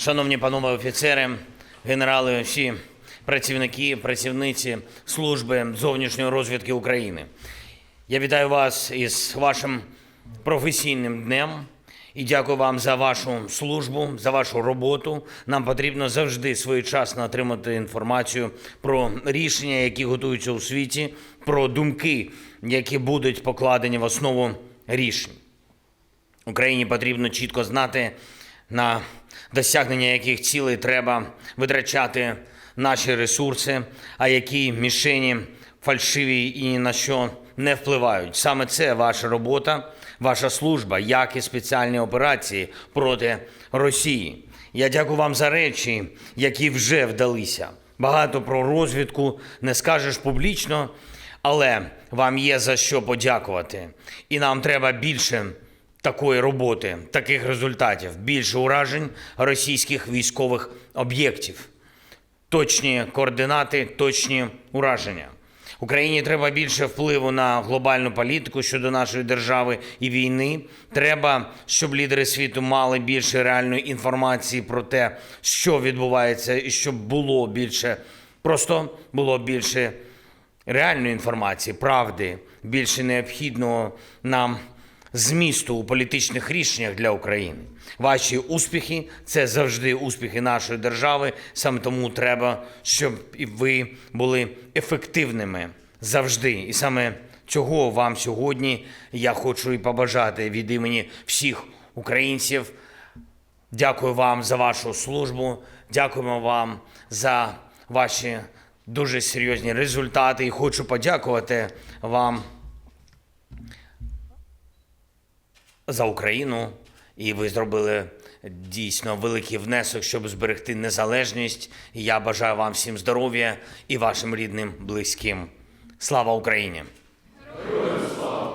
Шановні панове офіцери, генерали, всі працівники, працівниці служби зовнішньої розвідки України. Я вітаю вас із вашим професійним днем і дякую вам за вашу службу, за вашу роботу. Нам потрібно завжди своєчасно отримати інформацію про рішення, які готуються у світі, про думки, які будуть покладені в основу рішень. Україні потрібно чітко знати, на досягнення яких цілей треба витрачати наші ресурси, а які мішені фальшиві і на що не впливають. Саме це ваша робота, ваша служба, як і спеціальні операції проти Росії. Я дякую вам за речі, які вже вдалися. Багато про розвідку не скажеш публічно, але вам є за що подякувати. І нам треба більше такої роботи, таких результатів, більше уражень російських військових об'єктів, точні координати, точні ураження. Україні треба більше впливу на глобальну політику щодо нашої держави і війни. Треба, щоб лідери світу мали більше реальної інформації про те, що відбувається, і щоб було більше, просто було більше реальної інформації, правди, більше необхідного нам змісту у політичних рішеннях для України. Ваші успіхи це завжди успіхи нашої держави. Саме тому треба, щоб і ви були ефективними завжди. І саме цього вам сьогодні я хочу і побажати від імені всіх українців. Дякую вам за вашу службу. Дякуємо вам за ваші дуже серйозні результати. І хочу подякувати вам за Україну. І ви зробили дійсно великий внесок, щоб зберегти незалежність. Я бажаю вам всім здоров'я і вашим рідним близьким. Слава Україні!